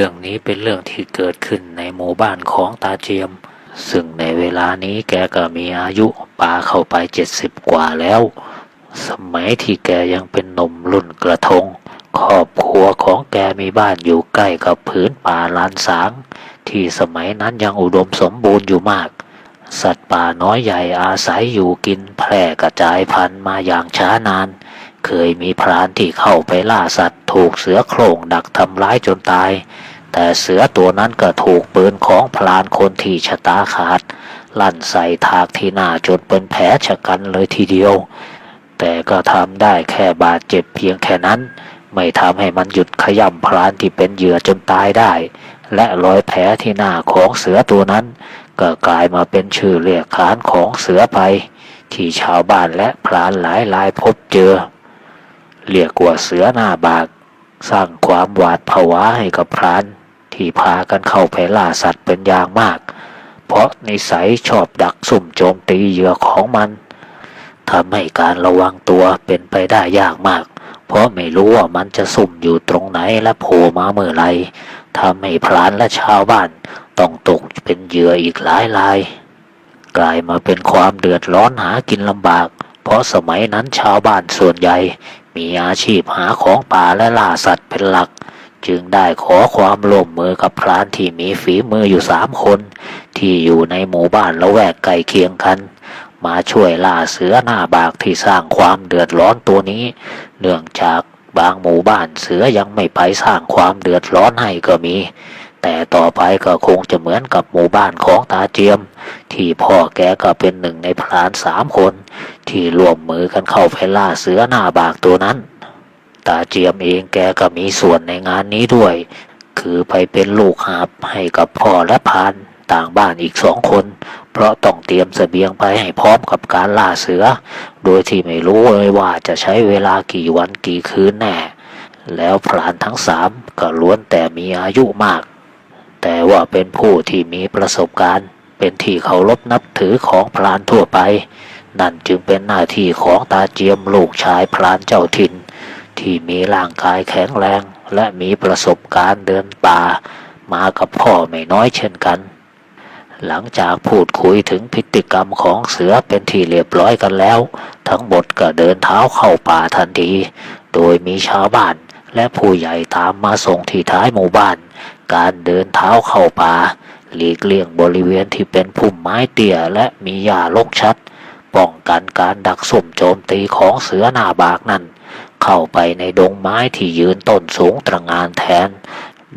รื่องนี้เป็นเรื่องที่เกิดขึ้นในหมู่บ้านของตาเจียม ซึ่งในเวลานี้แกก็มีอายุปาเข้าไปเจ็ดสิบกว่าแล้ว สมัยที่แกยังเป็นหนุ่มรุ่นกระทง ครอบครัวของแกมีบ้านอยู่ใกล้กับพื้นป่าลานสาง ที่สมัยนั้นยังอุดมสมบูรณ์อยู่มาก สัตว์ป่าน้อยใหญ่อาศัยอยู่กินแพร่กระจายพันธุ์มาอย่างช้านาน เคยมีพรานที่เข้าไปล่าสัตว์ ถูกเสือโคร่งดักทำร้ายจนตาย แต่เสือตัวนั้นก็ถูกปืนของพรานคนที่ชะตาขาด ลั่นใส่ถากที่หน้าจนเป็นแผลชะกันเลยทีเดียว แต่ก็ทำได้แค่บาดเจ็บเพียงแค่นั้น ไม่ทำให้มันหยุดขย่ำพรานที่เป็นเหยื่อจนตายได้ และรอยแผลที่หน้าของเสือตัวนั้น ก็กลายมาเป็นชื่อเรียกขานของเสือไป ที่ชาวบ้านและพรานหลายรายพบเจอ เรียกว่าเสือหน้าบาก สร้างความหวาดผวาให้กับพรานที่พากันเข้าไปล่าสัตว์เป็นอย่างมาก เพราะนิสัยชอบดักสุ่มโจมตีเหยื่อของมันทำให้การระวังตัวเป็นไปได้ยากมาก เพราะไม่รู้ว่ามันจะสุ่มอยู่ตรงไหนและโผล่มาเมื่อไรทำให้พรานและชาวบ้านต้องตกเป็นเหยื่ออีกหลายราย กลายมาเป็นความเดือดร้อนหากินลำบาก เพราะสมัยนั้นชาวบ้านส่วนใหญ่ มีอาชีพหาของป่าและล่าสัตว์เป็นหลัก จึงได้ขอความร่วมมือกับพรานที่มีฝีมืออยู่สามคน ที่อยู่ในหมู่บ้านละแวกใกล้เคียงกัน มาช่วยล่าเสือหน้าบากที่สร้างความเดือดร้อนตัวนี้ เนื่องจากบางหมู่บ้านเสือยังไม่ไปสร้างความเดือดร้อนให้ก็มี แต่ต่อไปก็คงจะเหมือนกับหมู่บ้านของตาเจียม ที่พ่อแกก็เป็นหนึ่งในพรานสามคน ที่ร่วมมือกันเข้าไปล่าเสือหน้าบากตัวนั้น ตาเจียมเองแกก็มีส่วนในงานนี้ด้วย คือไปเป็นลูกหาบให้กับพ่อและพานต่างบ้านอีกสองคน เพราะต้องเตรียมเสบียงไปให้พร้อมกับการล่าเสือ โดยที่ไม่รู้เลยว่าจะใช้เวลากี่วันกี่คืนแน่ แล้วพรานทั้งสามก็ล้วนแต่มีอายุมาก แต่ว่าเป็นผู้ที่มีประสบการณ์ เป็นที่เคารพนับถือของพรานทั่วไป นั่นจึงเป็นหน้าที่ของตาเจียมลูกชายพรานเจ้าถิ่นที่มีร่างกายแข็งแรง และมีประสบการณ์เดินป่า มากับพ่อไม่น้อยเช่นกัน หลังจากพูดคุยถึงพฤติกรรมของเสือเป็นที่เรียบร้อยกันแล้ว ทั้งหมดก็เดินเท้าเข้าป่าทันที โดยมีชาวบ้านและผู้ใหญ่ตามมาส่งที่ท้ายหมู่บ้าน การเดินเท้าเข้าป่าหลีกเลี่ยงบริเวณที่เป็นพุ่มไม้เตี้ยและมีหญ้ารกชัด ป้องกันการดักสุ่มโจมตีของเสือหน้าบากนั้น เข้าไปในดงไม้ที่ยืนต้นสูงตระงานแทน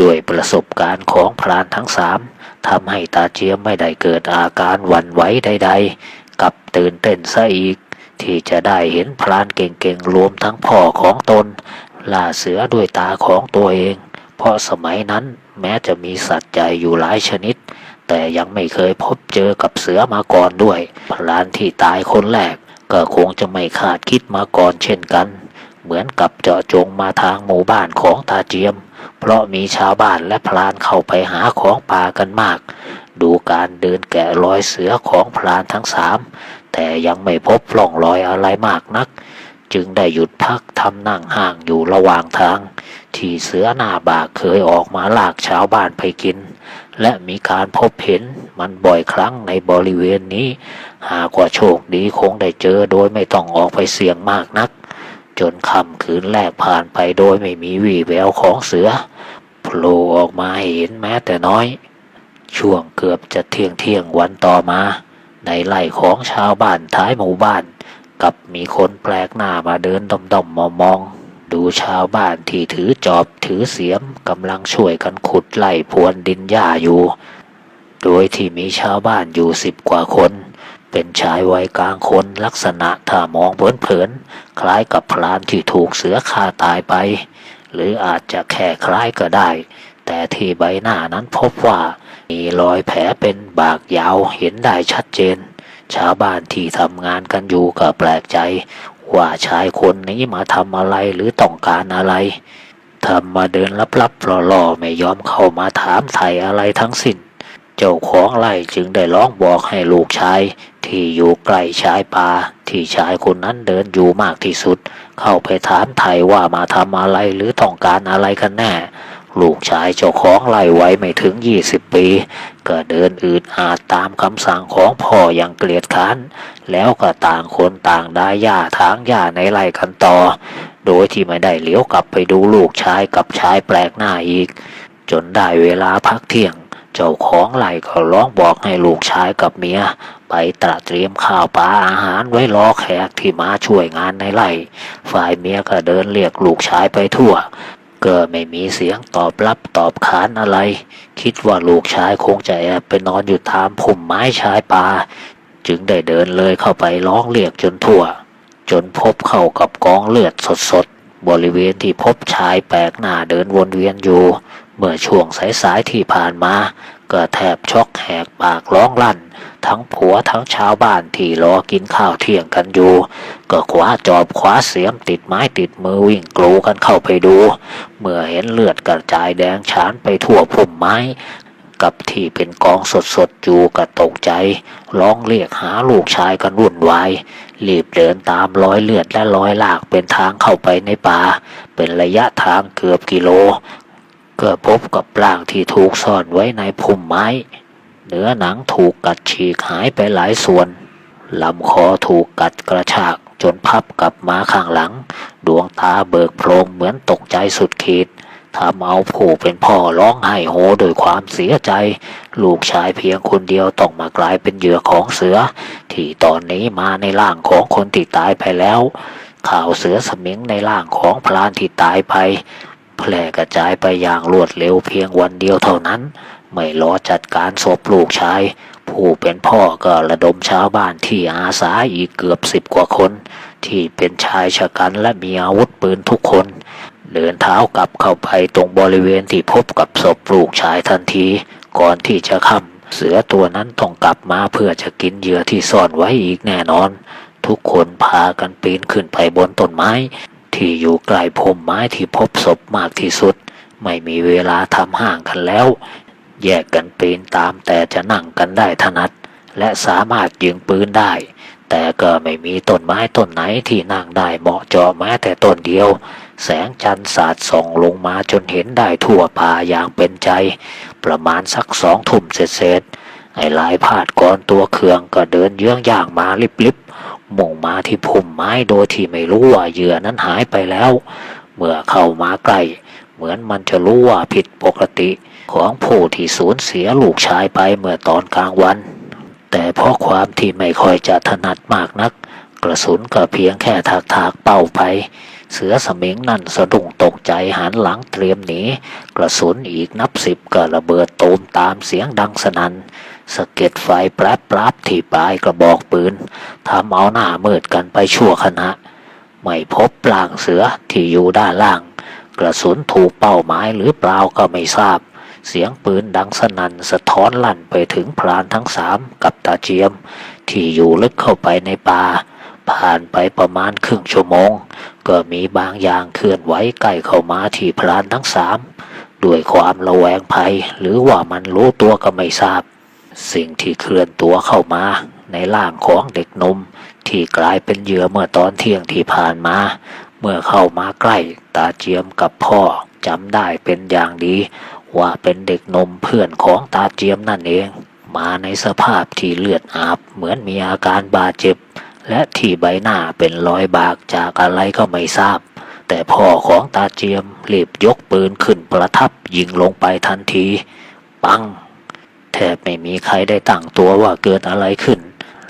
ด้วยประสบการณ์ของพรานทั้งสามทำให้ตาเจียมไม่ได้เกิดอาการหวั่นไหวใด ๆ กับตื่นเต้นซะอีก ที่จะได้เห็นพรานเก่งๆรวมทั้งพ่อของตนล่าเสือด้วยตาของตัวเอง เพราะสมัยนั้น แม้จะมีสัตว์ใหญ่อยู่หลายชนิด แต่ยังไม่เคยพบเจอกับเสือมาก่อนด้วยพรานที่ตายคนแรก ก็คงจะไม่คาดคิดมาก่อนเช่นกัน เหมือนกับเจาะจงมาทางหมู่บ้านของตาเจียม เพราะมีชาวบ้านและพรานเข้าไปหาของป่ากันมาก ดูการเดินแกะรอยเสือของพรานทั้งสามแต่ยังไม่พบร่องรอยอะไรมากนัก จึงได้หยุดพักทำนั่งห่างอยู่ระหว่างทาง ที่เสือหน้าบากเคยออกมาลากชาวบ้านไปกิน และมีการพบเห็นมันบ่อยครั้งในบริเวณนี้ หากว่าโชคดีคงได้เจอโดยไม่ต้องออกไปเสี่ยงมากนัก จนค่ำคืนแรกผ่านไปโดยไม่มีวี่แววของเสือโผล่ออกมาเห็นแม้แต่น้อย ช่วงเกือบจะเที่ยงเที่ยงวันต่อมา ในไร่ของชาวบ้านท้ายหมู่บ้าน กับมีคนแปลกหน้ามาเดินดอมๆมอง ดูชาวบ้านที่ถือจอบถือเสียมกำลังช่วยกันขุดไล่พวนดินหญ้าอยู่ โดยที่มีชาวบ้านอยู่สิบกว่าคน เป็นชายวัยกลางคนลักษณะถ้ามองเผินๆคล้ายกับพรานที่ถูกเสือฆ่าตายไป หรืออาจจะแค่คล้ายก็ได้ แต่ที่ใบหน้านั้นพบว่ามีรอยแผลเป็นบากยาวเห็นได้ชัดเจน ชาวบ้านที่ทำงานกันอยู่ก็แปลกใจ ว่าชายคนนี้มาทำอะไรหรือต้องการอะไรทำมาเดินลับๆหล่อๆไม่ยอมเข้ามาถามไถ่อะไรทั้งสิ้น เจ้าของไร่จึงได้ร้องบอกให้ลูกชาย ที่อยู่ใกล้ชายป่าที่ชายคนนั้นเดินอยู่มากที่สุด เข้าไปถามไถ่ว่ามาทำอะไรหรือต้องการอะไรกันแน่ ลูกชายเจ้าของไล่ไว้ไม่ถึงยี่สิบปี ก็เดินอืดอาดตามคำสั่งของพ่ออย่างเกลียดค้านแล้วก็ต่างคนต่างได้หญ้าทางหญ้าในไร่กันต่อ โดยที่ไม่ได้เลี้ยวกลับไปดูลูกชายกับชายแปลกหน้าอีก จนได้เวลาพักเที่ยง เจ้าของไร่ก็ร้องบอกให้ลูกชายกับเมียไปตระเตรียมข้าวปลาอาหารไว้รอแขกที่มาช่วยงานในไร่ ฝ่ายเมียก็เดินเรียกลูกชายไปทั่ว ก็ไม่มีเสียงตอบรับตอบขานอะไร คิดว่าลูกชายคงจะแอบไปนอนอยู่ตามพุ่มไม้ชายป่า จึงได้เดินเลยเข้าไปร้องเรียกจนทั่ว จนพบเข้ากับกองเลือดสดๆ บริเวณที่พบชายแปลกหน้าเดินวนเวียนอยู่ เมื่อช่วงสายๆที่ผ่านมา ก็แทบช็อกแหกปากร้องลั่น ทั้งผัวทั้งชาวบ้านที่รอกินข้าวเที่ยงกันอยู่ ก็คว้าจอบคว้าเสียมติดไม้ติดมือวิ่งกลูกันเข้าไปดู เมื่อเห็นเลือดกระจายแดงฉานไปทั่วพุ่มไม้ กับที่เป็นกองสดๆอยู่ก็ตกใจ ร้องเรียกหาลูกชายกันวุ่นวายรีบเดินตามรอยเลือดและรอยลากเป็นทางเข้าไปในป่า เป็นระยะทางเกือบกิโล ก็พบกับร่างที่ถูกซ่อนไว้ในพุ่มไม้ เนื้อหนังถูกกัดฉีกหายไปหลายส่วน ลำคอถูกกัดกระชากจนพับกลับมาข้างหลัง ดวงตาเบิกโพรงเหมือนตกใจสุดขีดทำเอาผู้เป็นพ่อร้องไห้โฮโดวยความเสียใจ ลูกชายเพียงคนเดียวต้องมากลายเป็นเหยื่อของเสือ ที่ตอนนี้มาในร่างของคนที่ตายไปแล้ว ข่าวเสือสมิงในร่างของพลานที่ตายไป แพร่กระจายไปอย่างรวดเร็วเพียงวันเดียวเท่านั้น ไม่รอจัดการศพลูกชาย ผู้เป็นพ่อก็ระดมชาวบ้านที่อาสาอีกเกือบสิบกว่าคน ที่เป็นชายชะกันและมีอาวุธปืนทุกคน เดินเท้ากลับเข้าไปตรงบริเวณที่พบกับศพลูกชายทันที ก่อนที่จะค่ำเสือตัวนั้นต้องกลับมาเพื่อจะกินเหยื่อที่ซ่อนไว้อีกแน่นอนทุกคนพากันปีนขึ้นไปบนต้นไม้ ที่อยู่ใกล้พมไม้ที่พบศพมากที่สุด ไม่มีเวลาทำห่างกันแล้ว แยกกันปีนตามแต่จะนั่งกันได้ถนัด และสามารถยิงปืนได้ แต่ก็ไม่มีต้นไม้ต้นไหนที่นั่งได้เหมาะเจาะแม้แต่ต้นเดียว แสงจันทร์สาดส่องลงมาจนเห็นได้ทั่วป่าอย่างเป็นใจ ประมาณสักสองทุ่มเศษๆไอ้ลายพาดกรตัวเคืองก็เดินเยื้องย่างมาลิบๆ มุ่งมาที่พุ่มไม้โดยที่ไม่รู้ว่าเหยื่อนั้นหายไปแล้ว เมื่อเข้ามาใกล้เหมือนมันจะรู้ว่าผิดปกติของผู้ที่สูญเสียลูกชายไปเมื่อตอนกลางวัน แต่เพราะความที่ไม่ค่อยจะถนัดมากนัก กระสุนก็เพียงแค่ถากถากเป้าไป เสือสมิงนั่นสะดุ้งตกใจหันหลังเตรียมหนีกระสุนอีกนับสิบก็ระเบิดตูมตามเสียงดังสนัน่น สะเก็ดไฟแปรบปรับที่ปลายกระบอกปืนทำเอาหน้ามืดกันไปชั่วขณะ ไม่พบปลางเสือที่อยู่ด้านล่าง กระสุนถูกเป้าหมายหรือเปล่าก็ไม่ทราบ เสียงปืนดังสนั่นสะท้อนลั่นไปถึงพรานทั้งสามกับตาเจียม ที่อยู่ลึกเข้าไปในป่าผ่านไปประมาณครึ่งชั่วโมง ก็มีบางอย่างเคลื่อนไหวใกล้เข้ามาที่พรานทั้งสามด้วยความระแวงภัย หรือว่ามันรู้ตัวก็ไม่ทราบ สิ่งที่เคลื่อนตัวเข้ามาในร่างของเด็กนมที่กลายเป็นเหยื่อเมื่อตอนเที่ยงที่ผ่านมา เมื่อเข้ามาใกล้ตาเจียมกับพ่อจำได้เป็นอย่างดี ว่าเป็นเด็กนมเพื่อนของตาเจียมนั่นเอง มาในสภาพที่เลือดอาบเหมือนมีอาการบาดเจ็บ และที่ใบหน้าเป็นรอยบากจากอะไรก็ไม่ทราบ แต่พ่อของตาเจียมรีบยกปืนขึ้นประทับยิงลงไปทันที ปัง ทบไม่มีใครได้ตั้งตัวว่าเกิดอะไรขึ้น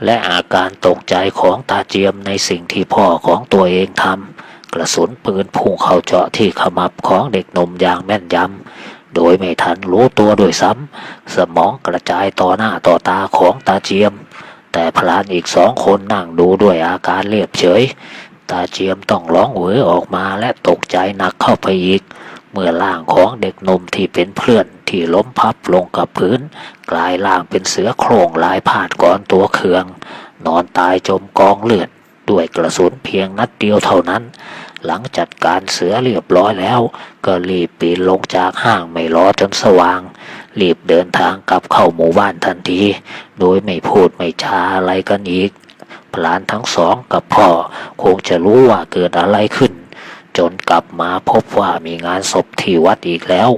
และอาการตกใจของตาเจียมในสิ่งที่พ่อของตัวเองทำกระสุนปืนพุ่งเข้าเจาะที่ขมับของเด็กหนุ่มอย่างแม่นยำโดยไม่ทันรู้ตัวด้วยซ้ำสมองกระจายต่อหน้าต่อตาของตาเจียม แต่พลานอีกสองคนนั่งดูด้วยอาการเรียบเฉย ตาเจียมต้องร้องเหวอออกมาและตกใจหนักเข้าไปอีก เมื่อร่างของเด็กหนุ่มที่เป็นเพื่อน ที่ล้มพับลงกับพื้น กลายร่างเป็นเสือโคร่งลายพาดก้อนตัวเคือง นอนตายจมกองเลือด ด้วยกระสุนเพียงนัดเดียวเท่านั้น หลังจัดการเสือเรียบร้อยแล้ว ก็รีบปีนลงจากห้างไม่รอจนสว่าง รีบเดินทางกลับเข้าหมู่บ้านทันที โดยไม่พูดไม่จาอะไรกันอีกพลานทั้งสองกับพ่อคงจะรู้ว่าเกิดอะไรขึ้น จนกลับมาพบว่ามีงานศพที่วัดอีกแล้ว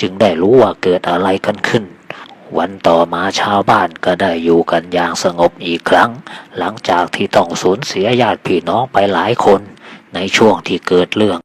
จึงได้รู้ว่าเกิดอะไรกันขึ้น วันต่อมาชาวบ้านก็ได้อยู่กันอย่างสงบอีกครั้ง หลังจากที่ต้องสูญเสียญาติพี่น้องไปหลายคน ในช่วงที่เกิดเรื่อง